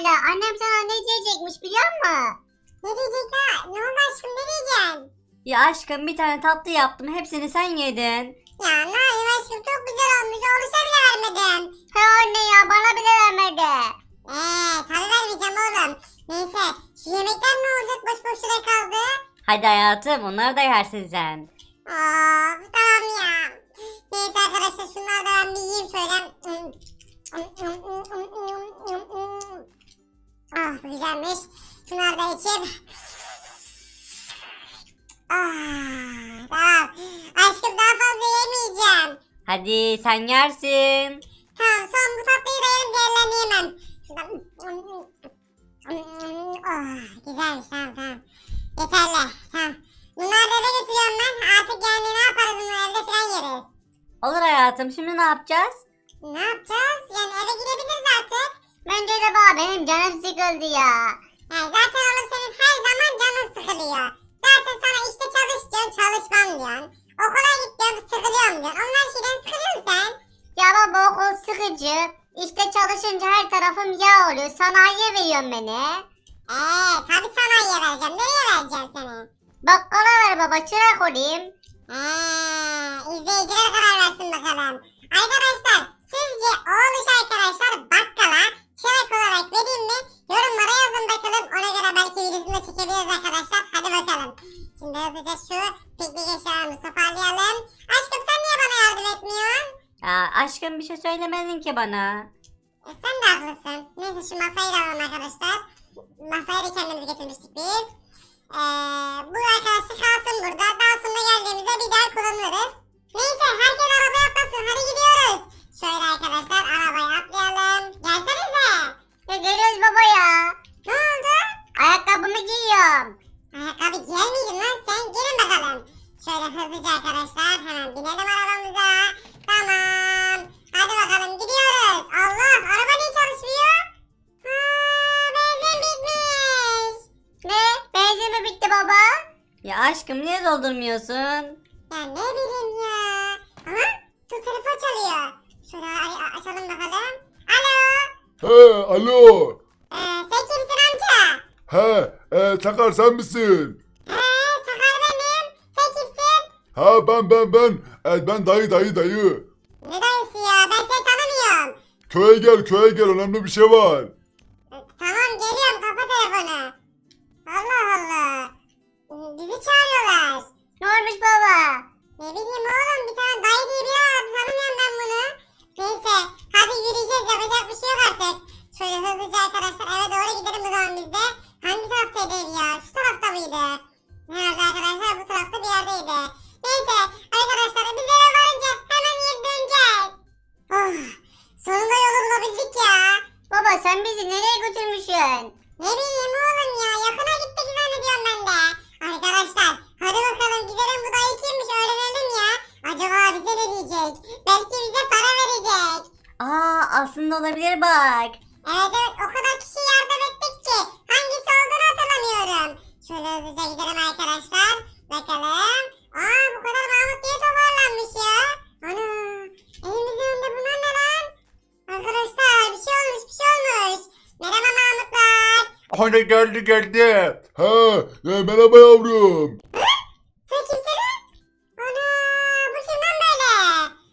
Allah. Annem sana ne diyecekmiş biliyor musun? Ne diyecek ha? Ne oldu aşkım ne diyeceksin? Ya aşkım bir tane tatlı yaptım. Hepsini sen yedin. Ya ne yapayım aşkım çok güzel olmuş. Oluşa bile vermedim. He anne ya bana bile vermedi. Eee tabii vermeyeceğim oğlum. Neyse şu yemekler ne olacak boş boş şuraya kaldı. Hadi hayatım onları da yersin sen. Of tamam ya. Neyse arkadaşlar şunları da ben bir yiyeyim şöyle. Güzelmiş. Şunları da içeyim. Ah tamam. Aşkım daha fazla yemeyeceğim. Hadi sen yersin. Tamam son bu tatlıyı da yerim diğerlerini yemem. Şuradan. Ah, güzelmiş tamam tamam. Yeterli tamam. Bunları da eve götürüyorum ben. Artık yani ne yaparız bunları evde falan yeriz. Olur hayatım şimdi ne yapacağız? Ne yapacağız? Yani eve gidebiliriz artık. Bence de baba benim canım sıkıldı ya. Yani zaten oğlum senin her zaman canın sıkılıyor. Zaten sana işte çalış diyorsun çalışmam diyorsun. Okula git diyorum sıkılıyorum diyorsun. Onlar şeyden sıkılıyorsun sen. Ya baba okul sıkıcı. İşte çalışınca her tarafım yağ oluyor. Sanayiye veriyorsun beni. Eee tabi sanayiye vereceğim. Nereye vereceğim seni? Bakkala ver baba çırak olayım. Eee izleyiciler karar versin bakalım. Arkadaşlar sizce oğluş arkadaşlar bakkala çırak olarak vereyim mi? Yorumlara yazın bakalım. Ona göre belki videosunu da çekebiliriz arkadaşlar. Hadi bakalım. Şimdi hızlıca şu piknik eşyalarımızı toparlayalım. Aşkım sen niye bana yardım etmiyorsun? Ya aşkım bir şey söylemedin ki bana. E, sen de haklısın. Neyse şu masayı da alalım arkadaşlar. Masayı da kendimiz getirmiştik biz. Ee, bu arkadaşlar kalsın burada. Daha sonra geldiğimizde bir daha kullanırız. Neyse herkes arabaya atlasın. Hadi gidiyoruz. Şöyle arkadaşlar arabaya atlayalım. Gelsenize. Ya geliyoruz baba ya. Ne oldu? Ayakkabımı giyiyorum. Ayakkabı giyer lan sen? Gelin bakalım. Şöyle hızlıca arkadaşlar hemen binelim arabamıza. Tamam. Hadi bakalım gidiyoruz. Allah araba niye çalışmıyor? Aa, benzin bitmiş. Ne? Benzin mi bitti baba? Ya aşkım niye doldurmuyorsun? Ya ne bileyim ya. Aha dur telefon çalıyor. Şöyle a- açalım bakalım. Alo. He alo. Ee, sen kimsin amca? He e, Sakar sen misin? Sakar benim. Sen kimsin? Ha ben ben ben. E, ben dayı dayı dayı. Ne dayısı ya ben seni tanımıyorum. Köye gel köye gel önemli bir şey var. Sen bizi nereye götürmüşsün? Ne bileyim oğlum ya yakına gittik zannediyorum ben de. Arkadaşlar hadi bakalım gidelim bu dayı kimmiş öğrenelim ya. Acaba bize ne diyecek? Belki bize para verecek. Aa aslında olabilir bak. Hani geldi geldi. He e, merhaba yavrum. Sen kimsin lan? Ana bu kim lan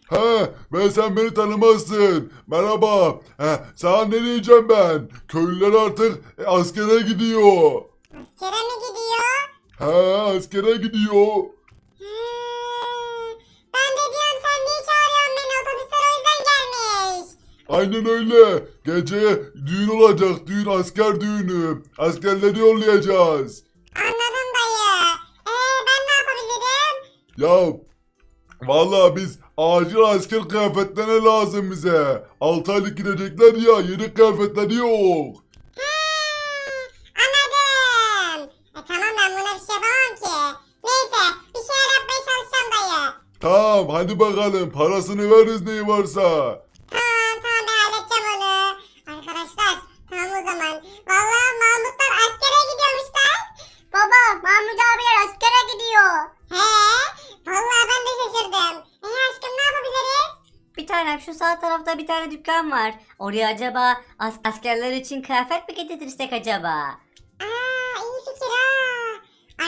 böyle? He ben sen beni tanımazsın. Merhaba. He, sana ne diyeceğim ben? Köylüler artık e, askere gidiyor. Askere mi gidiyor? He askere gidiyor. Aynen öyle. Gece düğün olacak. Düğün asker düğünü. Askerleri yollayacağız. Anladım dayı. Ee ben ne yapabilirim? Ya vallahi biz acil asker kıyafetlerine lazım bize. 6 aylık gidecekler ya yeni kıyafetleri yok. Anladım. E, tamam ben buna bir şey yapamam ki. Neyse bir şeyler yapmaya çalışacağım dayı. Tamam hadi bakalım parasını veririz neyi varsa. Tamam tamam ben halledeceğim onu. Arkadaşlar tamam o zaman. Vallahi Mahmutlar askere gidiyormuşlar. Baba Mahmut abiler askere gidiyor. He vallahi ben de şaşırdım. E aşkım ne yapabiliriz? Bir tanem şu sağ tarafta bir tane dükkan var. Oraya acaba as- askerler için kıyafet mi getirtirsek acaba? Aa iyi fikir ha.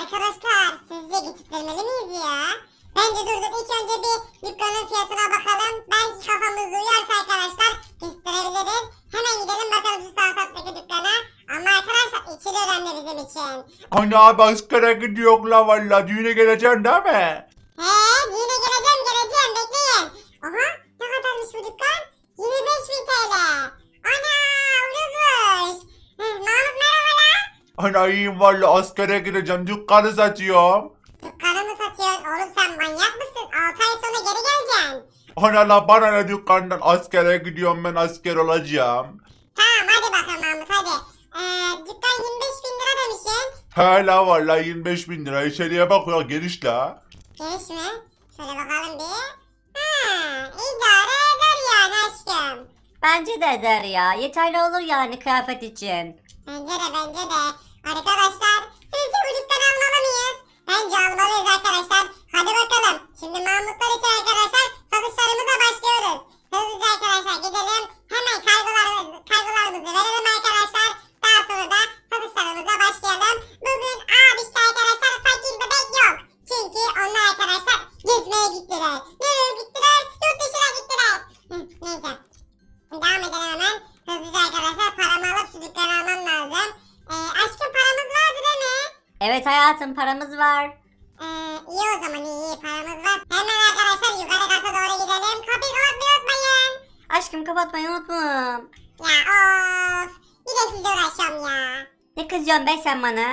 Arkadaşlar sizce getirtmeli miyiz ya? Bence dur dur ilk önce bir dükkanın fiyatına bakalım. Belki kafamız uyarsa arkadaşlar getirebiliriz. Hemen gidelim bakalım şu sağ taraftaki dükkana. Ama arkadaşlar içi de önemli bizim için. Ana abi askere gidiyor la valla. Düğüne geleceksin değil mi? He yine geleceğim geleceğim bekleyin. Aha bu dükkan? 25 bin TL. Ana ucuzmuş. Hı, Mahmut merhaba lan. Ana iyiyim valla askere gideceğim. Dükkanı satıyorum. Dükkanı mı satıyorsun? Oğlum sen manyak mısın? 6 ay sonra geri geleceksin. Ana la bana ne dükkandan askere gidiyorum ben asker olacağım. Tamam hadi bakalım Mahmut hadi. Ee, dükkan 25 bin lira demişsin. Hala valla 25 bin lira içeriye bakıyor geniş la. Geniş mi? Şöyle bakalım bir. Ha, idare eder yani aşkım. Bence de eder ya. Yeterli olur yani kıyafet için. Bence de bence de. Arkadaşlar sizce dükkanı almalı mıyız? Bence almalıyız arkadaşlar. Hadi bakalım. Şimdi Mahmutlar için arkadaşlar satışlarımıza başlıyoruz. Hızlıca arkadaşlar gidelim. Hemen kargolarımızı, kargolarımızı verelim arkadaşlar. Daha sonra da satışlarımıza başlayalım. Bugün abi işte arkadaşlar fakir bebek yok. Çünkü onlar arkadaşlar hayatım paramız var. Ee, iyi o zaman iyi, iyi paramız var. Hemen arkadaşlar yukarı kata doğru gidelim. Kapıyı kapatmayı unutmayın. Aşkım kapatmayı unutmam. Ya of. Bir de sizle uğraşıyorum ya. Ne kızıyorsun be sen bana?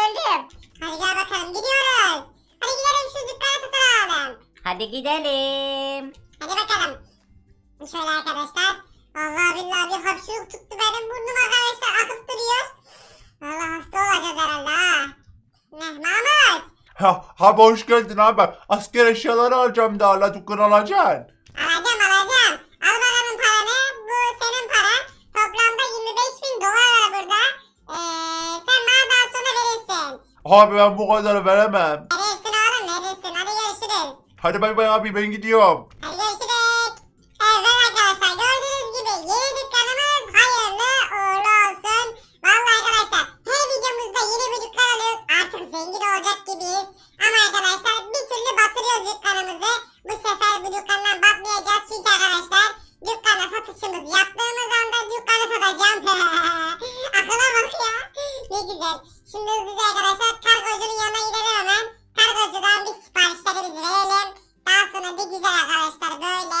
Geldim. Hadi gel bakalım gidiyoruz. Hadi gidelim şu dükkanı satın alalım. Hadi gidelim. Hadi bakalım. Şöyle arkadaşlar. Allah billahi bir hapşuruk tuttu benim burnum arkadaşlar akıp duruyor. Valla hasta olacağız herhalde ha. Ne Mahmut? Ha, ha hoş geldin abi. Asker eşyaları alacağım daha la dükkan alacaksın. Alacağım alacağım. Al bakalım paranı. Bu senin paran. Toplamda 25 bin dolar Abi ben bu kadar veremem. Verirsin oğlum verirsin. Hadi görüşürüz. Hadi bay bay abi ben gidiyorum. Hadi görüşürüz. Evet arkadaşlar gördüğünüz gibi yeni dükkanımız hayırlı uğurlu olsun. Vallahi arkadaşlar her videomuzda yeni bir dükkan alıyoruz. Artık zengin olacak gibiyiz. Ama arkadaşlar bir türlü batırıyoruz dükkanımızı. Bu sefer bu dükkandan batmayacağız çünkü arkadaşlar dükkana satışımız yaptığımız anda dükkanı satacağım. Akıla bak ya. Ne güzel. Şimdi hızlıca arkadaşlar kargocunun yanına gidelim hemen. Kargocudan bir siparişlerimizi verelim. Daha sonra bir güzel arkadaşlar böyle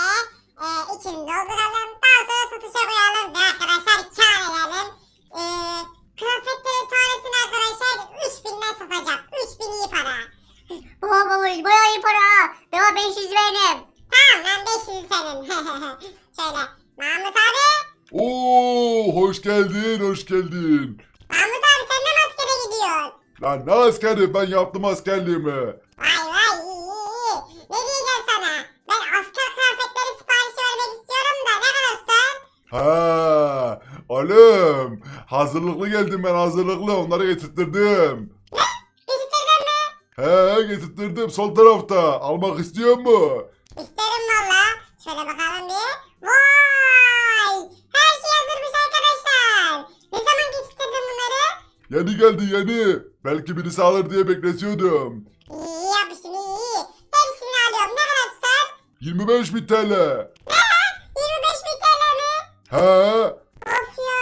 e, içini dolduralım. Daha sonra satışa koyalım ve arkadaşlar kar edelim. E, kıyafetlerin tanesini arkadaşlar 3000'den satacağım. 3000 iyi para. Baba baba bayağı iyi para. ha. Baba 500 benim. Tamam lan 500 senin. Şöyle Mahmut abi. Oo hoş geldin hoş geldin. Mahmut abi sen de maskere gidiyorsun. Lan ne askeri ben yaptım askerliğimi. Vay vay iyi iyi. Ne diyeceğim sana? Ben asker kıyafetleri sipariş vermek istiyorum da ne kadar tutar? Ha, oğlum hazırlıklı geldim ben hazırlıklı onları getirttirdim. Geciktirdin mi? He getirttirdim sol tarafta almak istiyor mu? İsterim valla. Şöyle bakalım bir. Vay! Her şey hazırmış arkadaşlar. Ne zaman getirdin bunları? Yeni geldi yeni. Belki birisi alır diye bekletiyordum. İyi yapmışsın iyi. Hepsini alıyorum. Ne kadar tutar? 25 bin TL. 25 bin TL mi? He. Of ya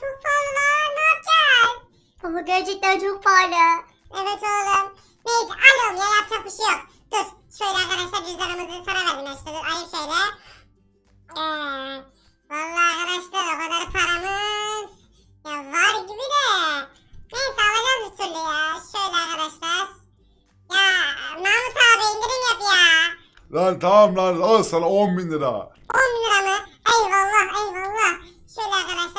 çok pahalı lan. Ne yapacağız? Baba gerçekten çok pahalı. Evet oğlum. Neyse alıyorum ya yapacak bir şey yok. Dur şöyle arkadaşlar cüzdanımızı sana verdim işte. Dur ayıp şöyle. Ee, vallahi arkadaşlar o kadar paramız ya var gibi de. Neyse alacağız bir türlü ya. Şöyle arkadaşlar. Ya Mahmut abi indirim yap ya. Lan tamam lan al sana 10 bin lira. 10 bin lira mı? Eyvallah eyvallah. Şöyle arkadaşlar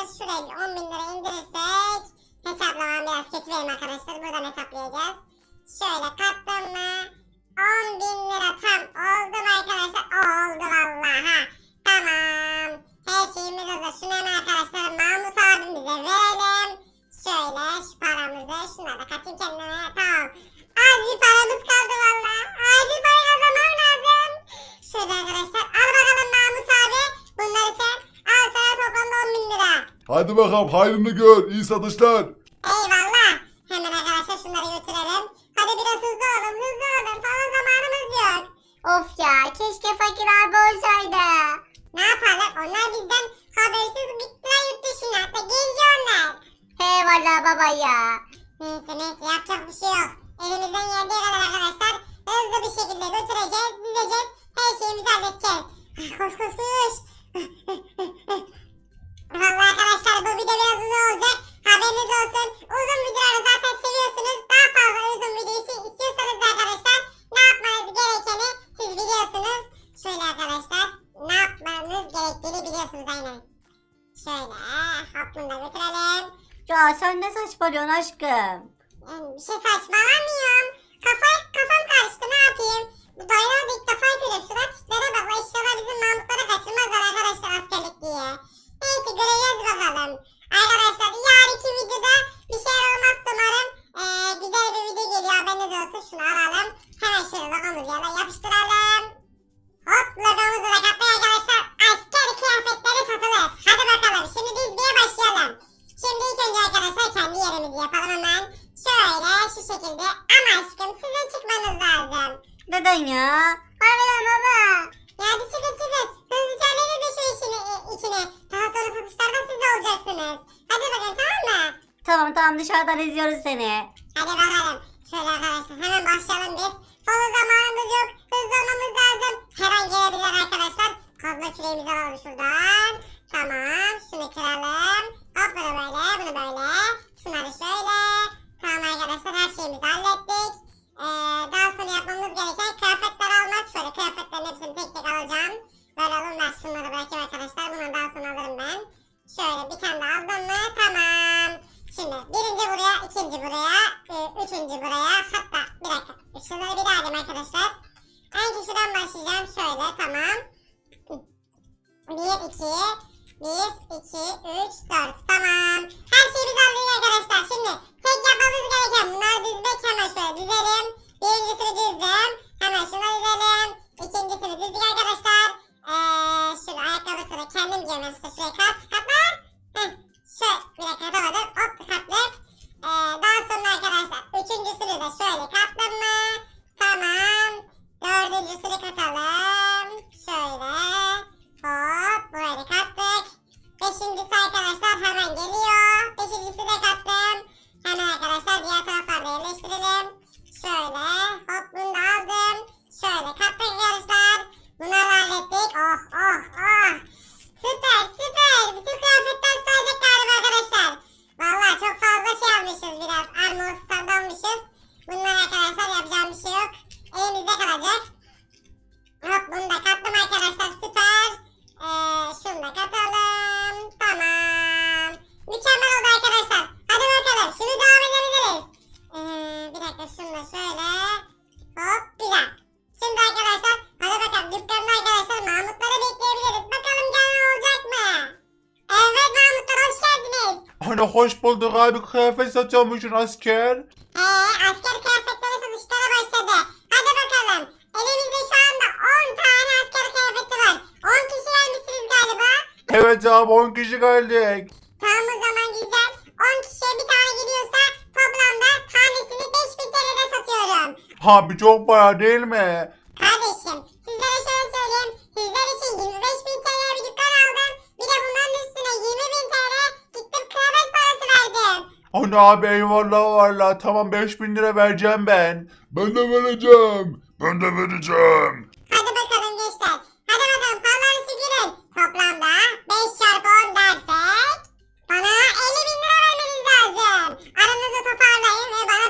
bakalım hayrını gör. İyi satışlar. Eyvallah. Hemen arkadaşlar şunları götürelim. Hadi biraz hızlı olun hızlı olun. Fazla zamanımız yok. Of ya keşke fakir abi olsaydı. Ne yapalım? Onlar bizden habersiz gittiler yurt dışına. Hatta geziyorlar. He valla baba ya. Neyse neyse yapacak bir şey yok. Elimizden geldiği kadar arkadaşlar hızlı bir şekilde götüreceğiz, dizeceğiz. Her şeyimizi halledeceğiz. Koş koş koş. Vallahi arkadaşlar bu video biraz uzun olacak. Haberiniz olsun. Uzun videoları zaten seviyorsunuz. Daha fazla uzun video istiyorsanız da arkadaşlar ne yapmanız gerekeni siz biliyorsunuz. Şöyle arkadaşlar ne yapmanız gerektiğini biliyorsunuz aynen. Şöyle bunu da götürelim. Ya sen ne saçmalıyorsun aşkım? Yani bir şey saçmalamıyorum. Kafa, kafam karıştı ne yapayım? Bu dayanamadı ilk defa görüyorum. Tiplere bak. la İnşallah bizim Mahmutları kaçırmazlar arkadaşlar askerlik diye. Neyse göreceğiz bakalım. Arkadaşlar yarınki videoda bir şeyler olmaz umarım. Ee, güzel bir video geliyor haberiniz olsun. Şunu alalım. Hemen şöyle logomuzu yana yapıştıralım. Hop logomuzu da kapıya arkadaşlar. Asker kıyafetleri satılır. Hadi bakalım şimdi dizmeye başlayalım. Şimdi ilk önce arkadaşlar kendi yerimizi yapalım hemen. Şöyle şu şekilde. Ama aşkım sizin çıkmanız lazım. Neden ya? Harbiden baba. Ya hadi çıkın çıkın. Hızlıca halledin de şu işini, e, içine. Daha sonra satışlarda siz de olacaksınız. Hadi bakalım tamam mı? Tamam tamam dışarıdan izliyoruz seni. Hadi bakalım. Şöyle arkadaşlar hemen başlayalım biz. Fazla zamanımız yok. Hızlı olmamız lazım. Her an gelebilir arkadaşlar. Kazma küreğimizi alalım şuradan. 1, 2, 1, 2, 3, 4. Tamam. Her şeyi biz aldık arkadaşlar. Şimdi tek yapmamız gereken bunları dizmek hemen şöyle dizelim. Birincisini dizdim. Hemen şunu dizelim. İkincisini dizdik arkadaşlar. Ee, şunu ayakkabısını kendim giyiyorum. İşte şuraya kat katla. Şöyle bir dakika katamadım. Hop katlık. Ee, daha sonra arkadaşlar üçüncüsünü de şöyle kattım mı? Tamam. Dördüncüsünü katalım. Şöyle. ครับ hoş bulduk abi kıyafet satıyormuşsun asker. Ee, asker kıyafetleri satışlara başladı. Hadi bakalım. Elimizde şu anda 10 tane asker kıyafeti var. 10 kişi gelmişsiniz galiba. Evet abi 10 kişi geldik. Tamam o zaman güzel. 10 kişiye bir tane gidiyorsa toplamda tanesini 5000 TL'de satıyorum. Abi çok para değil mi? Ana abi eyvallah valla tamam 5000 lira vereceğim ben. Ben de vereceğim. Ben de vereceğim. Hadi bakalım gençler. Hadi bakalım paraları süpürün. Toplamda 5 çarpı 10 dersek bana 50 bin lira vermeniz lazım. Aranızı toparlayın ve bana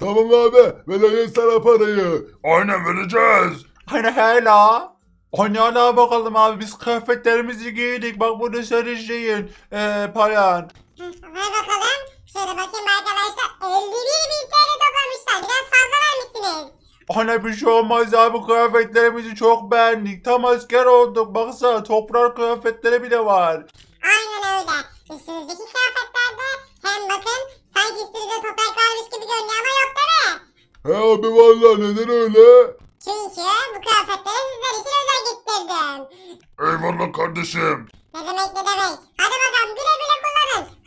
Tamam abi vereceğiz sana parayı. Aynen vereceğiz. Hani hala. Hani hala bakalım abi biz kıyafetlerimizi giydik. Bak bunu senin şeyin. Ee, paran. Ver bakalım. Şöyle bakayım arkadaşlar. 51 bin TL toplamışlar. Biraz fazla vermişsiniz. Hani bir şey olmaz abi kıyafetlerimizi çok beğendik. Tam asker olduk. Baksana toprak kıyafetleri bile var. Aynen öyle. Üstünüzdeki kıyafetlerde hem bakın sanki üstünüzde toprak varmış gibi görünüyor ama yok değil mi? He abi valla neden öyle? Çünkü bu kıyafetleri sizler için özel getirdim. Eyvallah kardeşim. Ne demek ne demek. Hadi bakalım güle güle.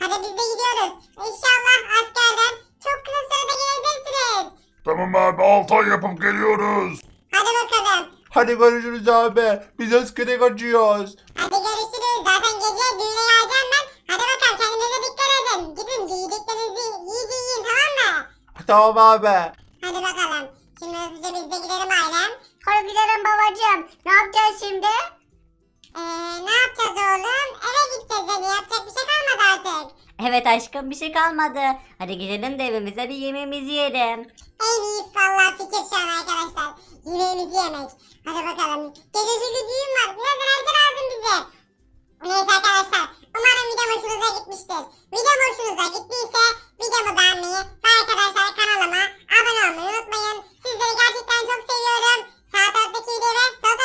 Hadi biz de gidiyoruz. İnşallah askerden çok kısa sürede gelebilirsiniz. Tamam abi 6 ay yapıp geliyoruz. Hadi bakalım. Hadi görüşürüz abi. Biz askere kaçıyoruz. Hadi görüşürüz. Zaten gece düğüne yağacağım ben. Hadi bakalım kendinize dikkat edin. Gidin yiyeceklerinizi iyice yiyin tamam mı? Tamam abi. Hadi bakalım. Şimdi hızlıca biz de gidelim ailem. Gidelim babacığım. Ne yapacağız şimdi? Ee, ne yapacağız oğlum? Eve gideceğiz Eli. Yapacak bir şey kalmadı artık. Evet aşkım bir şey kalmadı. Hadi gidelim de evimize bir yemeğimizi yiyelim. En iyi valla fikir şu an arkadaşlar. Yemeğimizi yemek. Hadi bakalım. Gece Gecesi gücüyüm var. Biraz enerji lazım bize. Neyse arkadaşlar. Umarım video hoşunuza gitmiştir. Video hoşunuza gittiyse videomu beğenmeyi ve arkadaşlar kanalıma abone olmayı unutmayın. Sizleri gerçekten çok seviyorum. Sağ taraftaki videoyu ve sol taraftaki